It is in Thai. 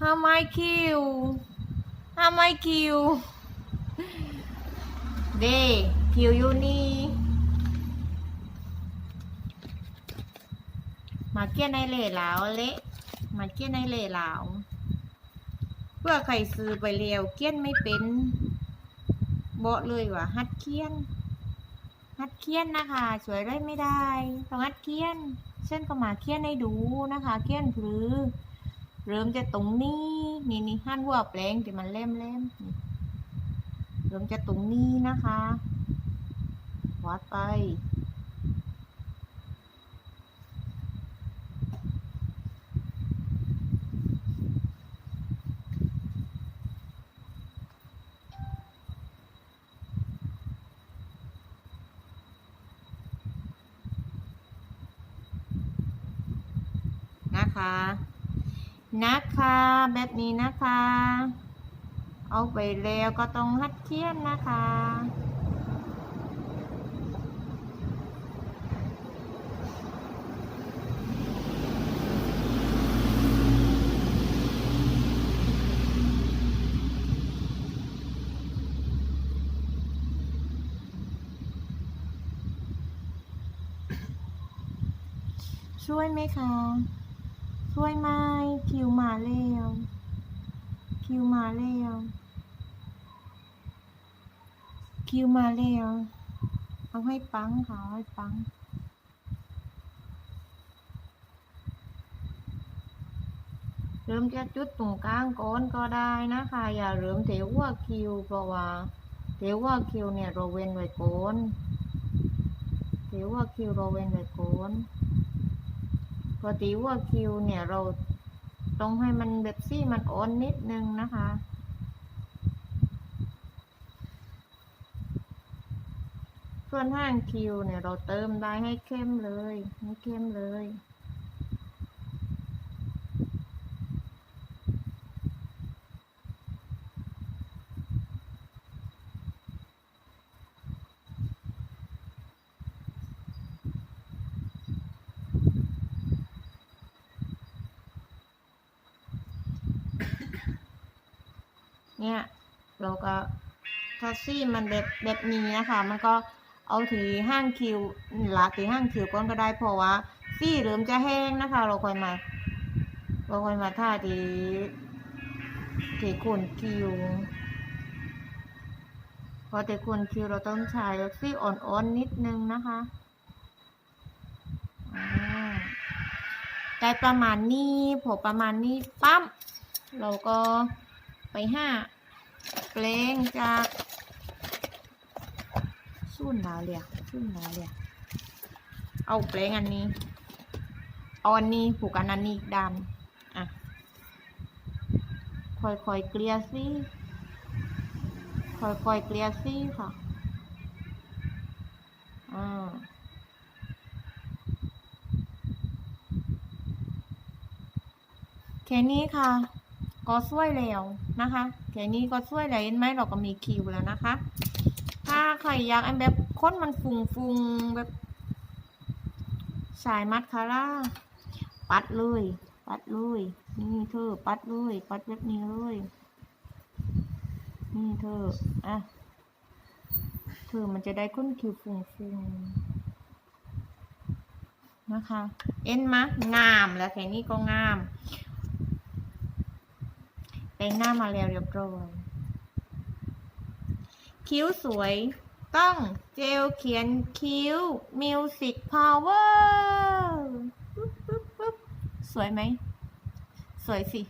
ห้าไม้คิวห้าไม้คิวเดคิวอยู่นี่มาเกี้ยในเล่หลาวเละมาเกี้ยในเล่หลาวเพื่อใครซื้อไปเร็วเกี้ยนไม่เป็นเบอกเลยว่าฮัดเกี้ยนฮัดเคี้ยนนะคะสวยได้ไม่ได้ต้องฮัดเคี้ยน เช่นก็มาเคี้ยนให้ดูนะคะ เคี้ยนพลือ เริ่มจะตรงนี้ นี่นี่หั่นหัวแปลงที่มันเล่มเล่มนี่เริ่มจะตรงนี้นะคะวัดไปนะคะ นะคะ แบบนี้นะคะ เอาไปแล้วก็ต้องฮัดเคียนนะคะช่วยไหมคะ ช่วยไหม คิวมาแล้วคิวมาแล้วคิวมาแล้วเอาให้ปังค่ะให้ปังเริ่มจะจุดตรงกลางก้อนก็ได้นะคะ อย่าเริ่มเทหัวคิวเพราะว่าเทหัวคิวเนี่ยเราเว้นไว้ก่อนเทหัวคิวเราเว้นไว้ก่อนปกติว่าคิวเนี่ยเรา ตรงให้มันแบบซี่มันโอนนิดนึงนะคะ ส่วนห้างคิวเนี่ยเราเติมได้ให้เข้มเลย ให้เข้มเลย เนี่ย เราก็ถ้าซี่มันแบบแบบนี้นะคะ มันก็เอาถือห้างคิวหลาถือห้างคิวก้อนก็ได้เพราะว่าซี่เริ่มจะแห้งนะคะ เราค่อยมา เราค่อยมาท่าทีทีขนคิวพอแต่คนคิวเราต้องใช้ซี่อ่อนๆนิดนึงนะคะอ่าได้ประมาณนี้พอประมาณนี้ปั๊มเราก็ ไปห้าเพลงจากสุ่นดาเรียสุ่นดาเรียเอาเพลงอันนี้เอาอันนี้ผูกกันอันนี้อีกด้านอะค่อยๆเกลี่ยซี่ค่อยๆเกลี่ยซี่ค่ะอ่าแค่นี้ค่ะ ก็ช่วยแล้วนะคะแค่นี้ก็ช่วยแล้วเห็นไหมเราก็มีคิวแล้วนะคะ ถ้าใครอยากอันแบบค้นมันฟุงฟุงๆแบบ สายมัดคาร่าปัดเลย ปัดเลยนี่เธอปัดเลยปัดแบบนี้เลยนี่เธออะเธอมันจะได้ค้นคิวฟุงฟุงๆนะคะ เอ็นมะงามแล้วแค่นี้ก็งาม แต่งหน้ามาแล้วเรียบร้อย คิ้วสวยต้องเจลเขียนคิ้ว Music Power ปึ๊บปึ๊บปึ๊บสวยไหม สวยสิ